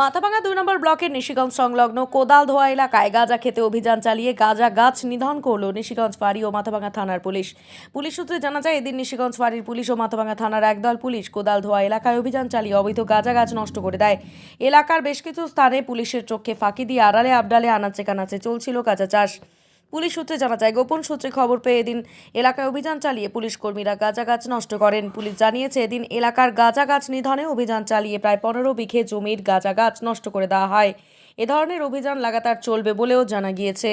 মাথাভাঙা দুই নম্বর ব্লকের নিশিগঞ্জ সংলগ্ন কোদাল ধোয়া এলাকায় গাঁজা খেতে অভিযান চালিয়ে গাঁজা গাছ নিধন করল নিশিগঞ্জ ফাঁড়ি ও মাথাভাঙা থানার পুলিশ। পুলিশ সূত্রে জানা যায়, এদিন নিশিগঞ্জ ফাঁড়ির পুলিশ ও মাথাভাঙা থানার একদল পুলিশ কোদাল ধোয়া এলাকায় অভিযান চালিয়ে অবৈধ গাঁজা গাছ নষ্ট করে দেয়। এলাকার বেশ কিছু স্থানে পুলিশের চোখে ফাঁকি দিয়ে আড়ালে আবডালে আনাচে কানাচে চলছিল গাঁজা চাষ। পুলিশ সূত্রে জানা যায়, গোপন সূত্রে খবর পেয়ে এদিন এলাকায় অভিযান চালিয়ে পুলিশ কর্মীরা গাঁজা গাছ নষ্ট করেন। পুলিশ জানিয়েছে, এদিন এলাকার গাঁজা গাছ নিধনে অভিযান চালিয়ে প্রায় পনেরো বিঘে জমির গাঁজা গাছ নষ্ট করে দেওয়া হয়। এ ধরনের অভিযান লাগাতার চলবে বলেও জানা গিয়েছে।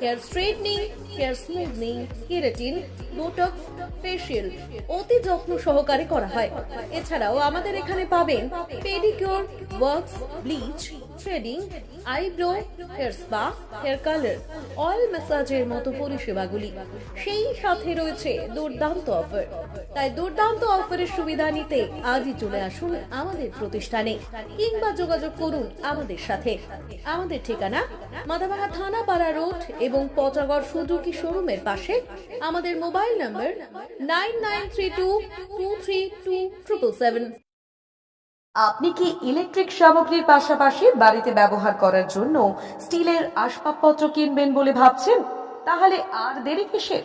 hair straightening hair smoothening keratin botox facial অতি যত্ন সহকারে করা হয়। এছাড়াও আমাদের এখানে পাবেন pedicure works bleach threading eyebrow hair spa hair colour oil ম্যাসাজের মতো পরিষেবাগুলি। সেই সাথে রয়েছে দুর্দান্ত অফার তাই দুর্দান্ত অফারের সুবিধা নিতে আজই চলে আসুন আমাদের প্রতিষ্ঠানে কিংবা যোগাযোগ করুন আমাদের সাথে। আমাদের ঠিকানা মাদাভাঙা থানাপাড়া রোড এবং পচাগড় সুজুকি শোরুমের পাশে আমাদের mobile number nine nine three two two three two triple seven. আপনি কি ইলেকট্রিক সামগ্রীর পাশাপাশি বাড়িতে ব্যবহার করার জন্য স্টিলের আসবাবপত্র কিনবেন বলে ভাবছেন? তাহলে আর দেরি কিসের?